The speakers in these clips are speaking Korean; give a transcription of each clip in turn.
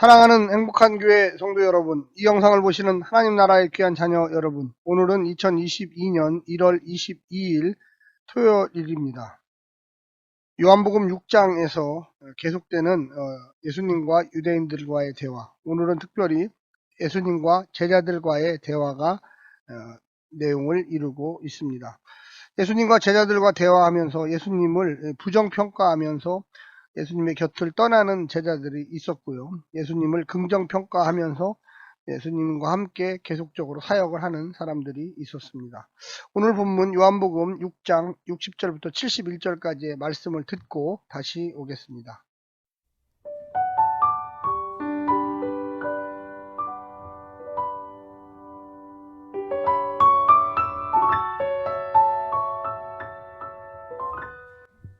사랑하는 행복한 교회 성도 여러분, 이 영상을 보시는 하나님 나라의 귀한 자녀 여러분, 오늘은 2022년 1월 22일 토요일입니다. 요한복음 6장에서 계속되는 어, 예수님과 유대인들과의 대화, 오늘은 특별히 예수님과 제자들과의 대화가 어, 내용을 이루고 있습니다. 예수님과 제자들과 대화하면서 예수님을 부정평가하면서 예수님의 곁을 떠나는 제자들이 있었고요. 예수님을 긍정평가하면서 예수님과 함께 계속적으로 사역을 하는 사람들이 있었습니다. 오늘 본문 요한복음 6장 60절부터 71절까지의 말씀을 듣고 다시 오겠습니다.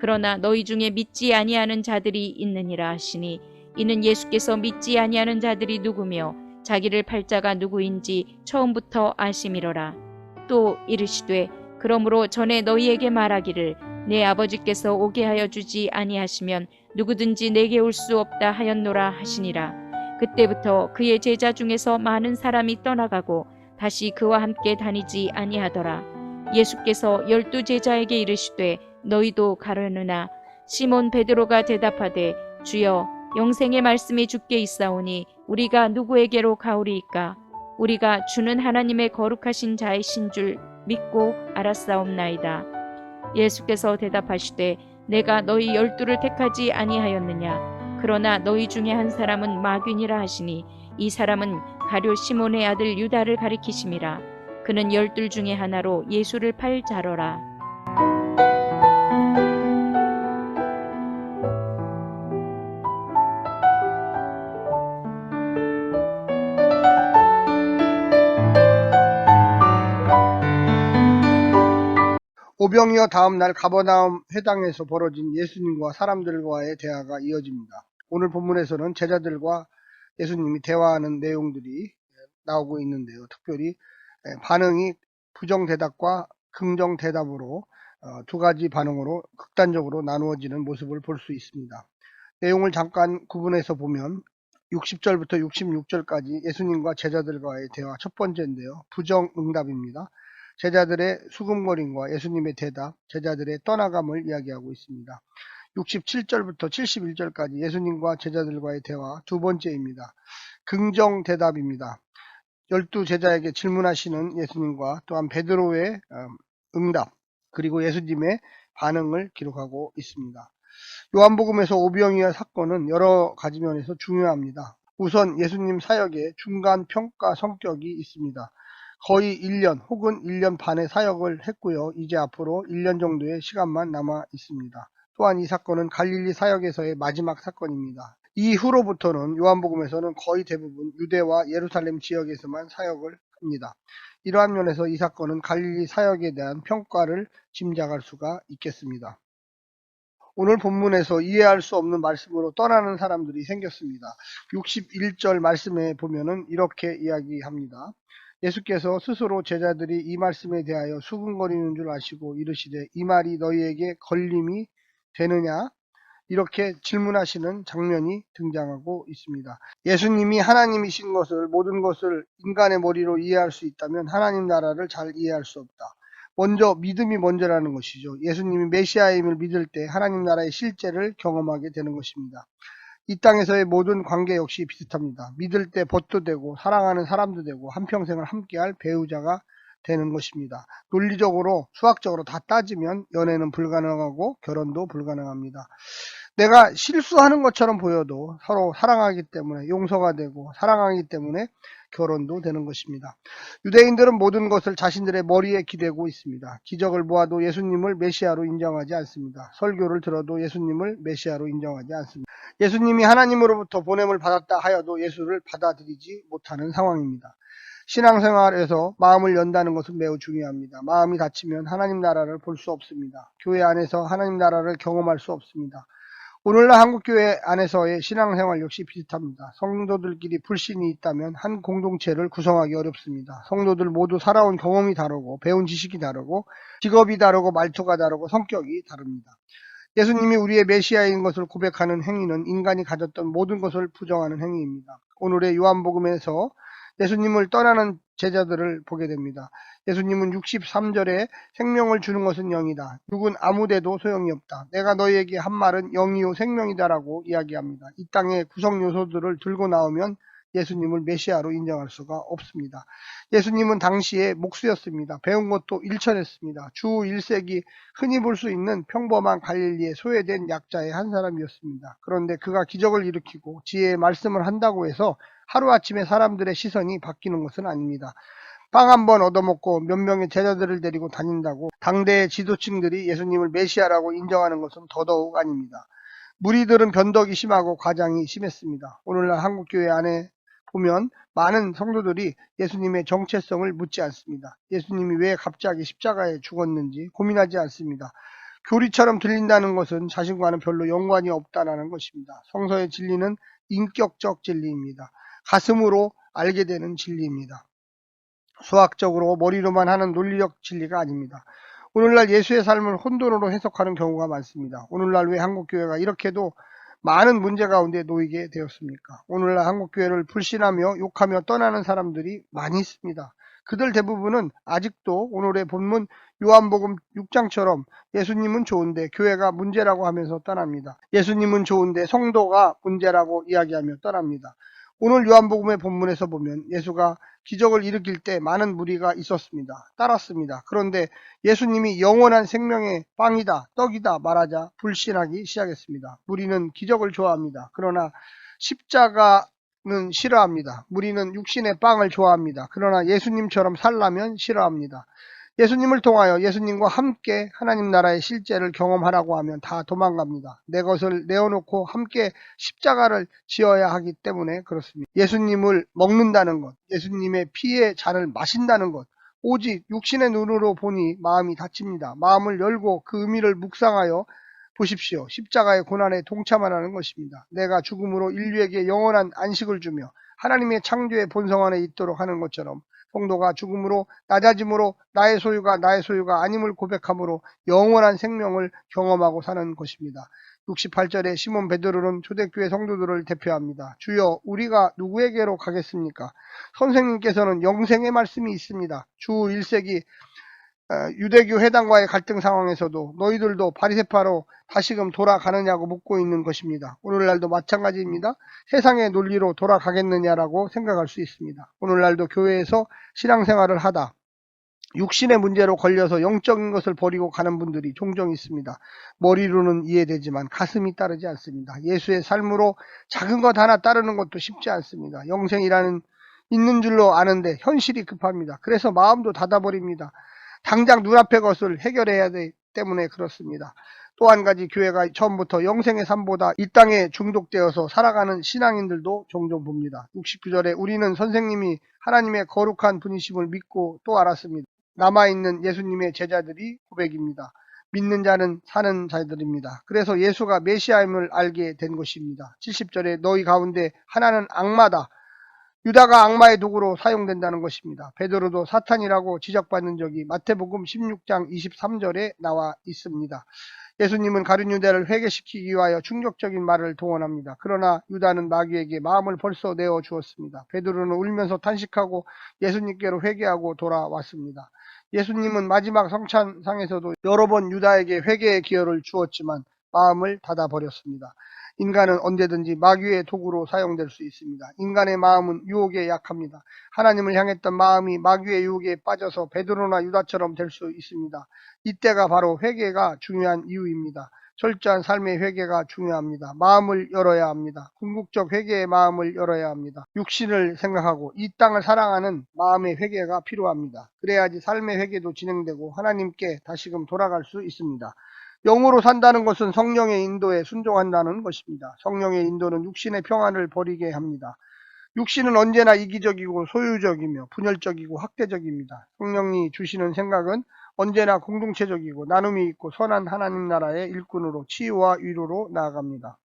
그러나 너희 중에 믿지 아니하는 자들이 있느니라 하시니 이는 예수께서 믿지 아니하는 자들이 누구며 자기를 팔자가 누구인지 처음부터 아심이로라. 또 이르시되 그러므로 전에 너희에게 말하기를 내 아버지께서 오게 하여 주지 아니하시면 누구든지 내게 올 수 없다 하였노라 하시니라. 그때부터 그의 제자 중에서 많은 사람이 떠나가고 다시 그와 함께 다니지 아니하더라. 예수께서 열두 제자에게 이르시되 너희도 가려느나 시몬 베드로가 대답하되 주여 영생의 말씀이 주께 있사오니 우리가 누구에게로 가오리이까 우리가 주는 하나님의 거룩하신 자이신 줄 믿고 알았사옵나이다. 예수께서 대답하시되 내가 너희 열두를 택하지 아니하였느냐 그러나 너희 중에 한 사람은 마귀니라 하시니 이 사람은 가룟 시몬의 아들 유다를 가리키심이라 그는 열둘 중에 하나로 예수를 팔 자로라. 오병이어 다음 날 가버나움 회당에서 벌어진 예수님과 사람들과의 대화가 이어집니다. 오늘 본문에서는 제자들과 예수님이 대화하는 내용들이 나오고 있는데요. 특별히 반응이 부정 대답과 긍정 대답으로 어, 두 가지 반응으로 극단적으로 나누어지는 모습을 볼 수 있습니다. 내용을 잠깐 구분해서 보면 60절부터 66절까지 예수님과 제자들과의 대화 첫 번째인데요. 부정 응답입니다. 제자들의 수금거림과 예수님의 대답, 제자들의 떠나감을 이야기하고 있습니다. 67절부터 71절까지 예수님과 제자들과의 대화 두 번째입니다. 긍정 대답입니다. 열두 제자에게 질문하시는 예수님과 또한 베드로의 응답, 그리고 예수님의 반응을 기록하고 있습니다. 요한복음에서 오병이어 사건은 여러 가지 면에서 중요합니다. 우선 예수님 사역에 중간 평가 성격이 있습니다. 거의 1년 혹은 1년 반의 사역을 했고요. 이제 앞으로 1년 정도의 시간만 남아 있습니다. 또한 이 사건은 갈릴리 사역에서의 마지막 사건입니다. 이후로부터는 요한복음에서는 거의 대부분 유대와 예루살렘 지역에서만 사역을 합니다. 이러한 면에서 이 사건은 갈릴리 사역에 대한 평가를 짐작할 수가 있겠습니다. 오늘 본문에서 이해할 수 없는 말씀으로 떠나는 사람들이 생겼습니다. 61절 말씀에 보면은 이렇게 이야기합니다. 예수께서 스스로 제자들이 이 말씀에 대하여 수근거리는 줄 아시고 이르시되 이 말이 너희에게 걸림이 되느냐? 이렇게 질문하시는 장면이 등장하고 있습니다. 예수님이 하나님이신 것을 모든 것을 인간의 머리로 이해할 수 있다면 하나님 나라를 잘 이해할 수 없다. 먼저 믿음이 먼저라는 것이죠. 예수님이 메시아임을 믿을 때 하나님 나라의 실제를 경험하게 되는 것입니다. 이 땅에서의 모든 관계 역시 비슷합니다. 믿을 때 벗도 되고 사랑하는 사람도 되고 한평생을 함께할 배우자가 되는 것입니다. 논리적으로 수학적으로 다 따지면 연애는 불가능하고 결혼도 불가능합니다. 내가 실수하는 것처럼 보여도 서로 사랑하기 때문에 용서가 되고 사랑하기 때문에 결혼도 되는 것입니다. 유대인들은 모든 것을 자신들의 머리에 기대고 있습니다. 기적을 모아도 예수님을 메시아로 인정하지 않습니다. 설교를 들어도 예수님을 메시아로 인정하지 않습니다. 예수님이 하나님으로부터 보냄을 받았다 하여도 예수를 받아들이지 못하는 상황입니다. 신앙생활에서 마음을 연다는 것은 매우 중요합니다. 마음이 닫히면 하나님 나라를 볼 수 없습니다. 교회 안에서 하나님 나라를 경험할 수 없습니다. 오늘날 한국교회 안에서의 신앙생활 역시 비슷합니다. 성도들끼리 불신이 있다면 한 공동체를 구성하기 어렵습니다. 성도들 모두 살아온 경험이 다르고 배운 지식이 다르고 직업이 다르고 말투가 다르고 성격이 다릅니다. 예수님이 우리의 메시아인 것을 고백하는 행위는 인간이 가졌던 모든 것을 부정하는 행위입니다. 오늘의 요한복음에서 예수님을 떠나는 제자들을 보게 됩니다. 예수님은 63절에 생명을 주는 것은 영이다. 육은 아무데도 소용이 없다. 내가 너희에게 한 말은 영이요 생명이다라고 이야기합니다. 이 땅의 구성 요소들을 들고 나오면 예수님을 메시아로 인정할 수가 없습니다. 예수님은 당시에 목수였습니다. 배운 것도 일천했습니다. 주 1세기 흔히 볼 수 있는 평범한 갈릴리의 소외된 약자의 한 사람이었습니다. 그런데 그가 기적을 일으키고 지혜의 말씀을 한다고 해서 하루아침에 사람들의 시선이 바뀌는 것은 아닙니다. 빵 한 번 얻어먹고 몇 명의 제자들을 데리고 다닌다고 당대의 지도층들이 예수님을 메시아라고 인정하는 것은 더더욱 아닙니다. 무리들은 변덕이 심하고 과장이 심했습니다. 오늘날 한국교회 안에 보면 많은 성도들이 예수님의 정체성을 묻지 않습니다. 예수님이 왜 갑자기 십자가에 죽었는지 고민하지 않습니다. 교리처럼 들린다는 것은 자신과는 별로 연관이 없다는 것입니다. 성서의 진리는 인격적 진리입니다. 가슴으로 알게 되는 진리입니다. 수학적으로 머리로만 하는 논리적 진리가 아닙니다. 오늘날 예수의 삶을 혼돈으로 해석하는 경우가 많습니다. 오늘날 왜 한국교회가 이렇게도 많은 문제 가운데 놓이게 되었습니까? 오늘날 한국교회를 불신하며 욕하며 떠나는 사람들이 많이 있습니다. 그들 대부분은 아직도 오늘의 본문 요한복음 6장처럼 예수님은 좋은데 교회가 문제라고 하면서 떠납니다. 예수님은 좋은데 성도가 문제라고 이야기하며 떠납니다. 오늘 요한복음의 본문에서 보면 예수가 기적을 일으킬 때 많은 무리가 있었습니다. 따랐습니다. 그런데 예수님이 영원한 생명의 빵이다, 떡이다 말하자 불신하기 시작했습니다. 무리는 기적을 좋아합니다. 그러나 십자가는 싫어합니다. 무리는 육신의 빵을 좋아합니다. 그러나 예수님처럼 살라면 싫어합니다. 예수님을 통하여 예수님과 함께 하나님 나라의 실제를 경험하라고 하면 다 도망갑니다. 내 것을 내어놓고 함께 십자가를 지어야 하기 때문에 그렇습니다. 예수님을 먹는다는 것, 예수님의 피의 잔을 마신다는 것, 오직 육신의 눈으로 보니 마음이 다칩니다. 마음을 열고 그 의미를 묵상하여 보십시오. 십자가의 고난에 동참하라는 것입니다. 내가 죽음으로 인류에게 영원한 안식을 주며 하나님의 창조의 본성 안에 있도록 하는 것처럼 성도가 죽음으로 낮아짐으로 나의 소유가 나의 소유가 아님을 고백함으로 영원한 생명을 경험하고 사는 것입니다. 68절에 시몬 베드로는 초대교회 성도들을 대표합니다. 주여 우리가 누구에게로 가겠습니까? 선생님께서는 영생의 말씀이 있습니다. 주 1세기 어, 유대교 회당과의 갈등 상황에서도 너희들도 바리세파로 다시금 돌아가느냐고 묻고 있는 것입니다. 오늘날도 마찬가지입니다. 세상의 논리로 돌아가겠느냐라고 생각할 수 있습니다. 오늘날도 교회에서 신앙생활을 하다 육신의 문제로 걸려서 영적인 것을 버리고 가는 분들이 종종 있습니다. 머리로는 이해되지만 가슴이 따르지 않습니다. 예수의 삶으로 작은 것 하나 따르는 것도 쉽지 않습니다. 영생이라는 있는 줄로 아는데 현실이 급합니다. 그래서 마음도 닫아버립니다. 당장 눈앞의 것을 해결해야 되기 때문에 그렇습니다. 또 한 가지 교회가 처음부터 영생의 삶보다 이 땅에 중독되어서 살아가는 신앙인들도 종종 봅니다. 69절에 우리는 선생님이 하나님의 거룩한 분이심을 믿고 또 알았습니다. 남아있는 예수님의 제자들이 고백입니다. 믿는 자는 사는 자들입니다. 그래서 예수가 메시아임을 알게 된 것입니다. 70절에 너희 가운데 하나는 악마다. 유다가 악마의 도구로 사용된다는 것입니다. 베드로도 사탄이라고 지적받는 적이 마태복음 16장 23절에 나와 있습니다. 예수님은 가룟 유다를 회개시키기 위하여 충격적인 말을 동원합니다. 그러나 유다는 마귀에게 마음을 벌써 내어 주었습니다. 베드로는 울면서 탄식하고 예수님께로 회개하고 돌아왔습니다. 예수님은 마지막 성찬상에서도 여러 번 유다에게 회개의 기회를 주었지만 마음을 닫아버렸습니다. 인간은 언제든지 마귀의 도구로 사용될 수 있습니다. 인간의 마음은 유혹에 약합니다. 하나님을 향했던 마음이 마귀의 유혹에 빠져서 베드로나 유다처럼 될 수 있습니다. 이때가 바로 회개가 중요한 이유입니다. 철저한 삶의 회개가 중요합니다. 마음을 열어야 합니다. 궁극적 회개의 마음을 열어야 합니다. 육신을 생각하고 이 땅을 사랑하는 마음의 회개가 필요합니다. 그래야지 삶의 회개도 진행되고 하나님께 다시금 돌아갈 수 있습니다. 영으로 산다는 것은 성령의 인도에 순종한다는 것입니다. 성령의 인도는 육신의 평안을 버리게 합니다. 육신은 언제나 이기적이고 소유적이며 분열적이고 학대적입니다. 성령이 주시는 생각은 언제나 공동체적이고 나눔이 있고 선한 하나님 나라의 일꾼으로 치유와 위로로 나아갑니다.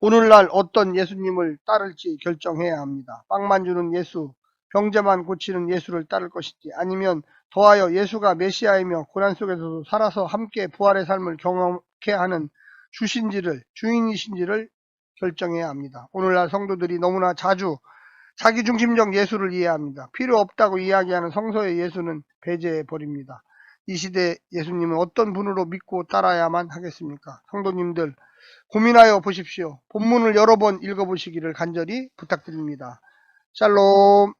오늘날 어떤 예수님을 따를지 결정해야 합니다. 빵만 주는 예수, 병자만 고치는 예수를 따를 것인지 아니면 더하여 예수가 메시아이며 고난 속에서도 살아서 함께 부활의 삶을 경험케 하는 주신지를 주인이신지를 결정해야 합니다. 오늘날 성도들이 너무나 자주 자기중심적 예수를 이해합니다. 필요 없다고 이야기하는 성서의 예수는 배제해 버립니다. 이 시대 예수님은 어떤 분으로 믿고 따라야만 하겠습니까? 성도님들 고민하여 보십시오. 본문을 여러 번 읽어보시기를 간절히 부탁드립니다. 샬롬